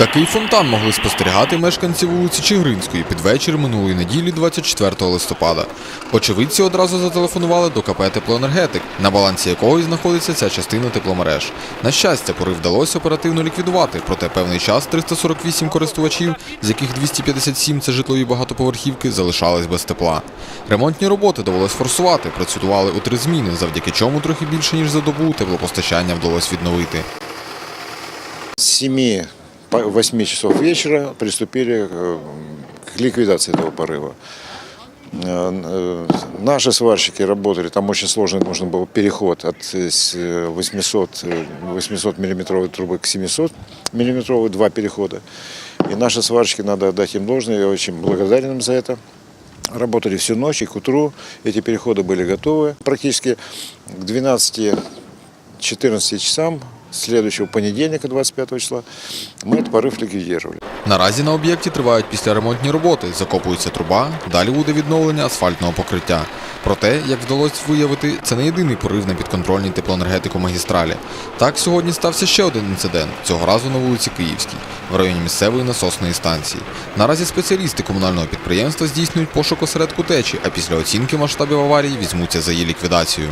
Такий фонтан могли спостерігати мешканці вулиці Чигиринської під вечір минулої неділі, 24 листопада. Очевидці одразу зателефонували до КП «Теплоенергетик», на балансі якого і знаходиться ця частина тепломереж. На щастя, порив вдалося оперативно ліквідувати, проте певний час 348 користувачів, з яких 257 – це житлові багатоповерхівки, залишались без тепла. Ремонтні роботи довелось форсувати, працювали у три зміни, завдяки чому трохи більше ніж за добу теплопостачання вдалося відновити. С 7 по 8 часов вечера приступили э, к ликвидации этого порыва. Э, э, Наши сварщики работали, там очень сложный нужен был переход от э, с, э, 800, э, 800 миллиметровой трубы к 700 миллиметровой, два перехода. И наши сварщики, надо отдать им должное, я очень благодарен им за это. Работали всю ночь и к утру эти переходы были готовы. Практически к 12 14 часам следующего понедельника, 25 числа, мы этот порыв ликвидировали. Наразі на об'єкті тривають післяремонтні роботи, закопується труба, далі буде відновлення асфальтного покриття. Проте, як вдалося виявити, це не єдиний порив на підконтрольній теплоенергетику магістралі. Так, сьогодні стався ще один інцидент, цього разу на вулиці Київській, в районі місцевої насосної станції. Наразі спеціалісти комунального підприємства здійснюють пошук осередку течі, а після оцінки масштабів аварії візьмуться за її ліквідацію.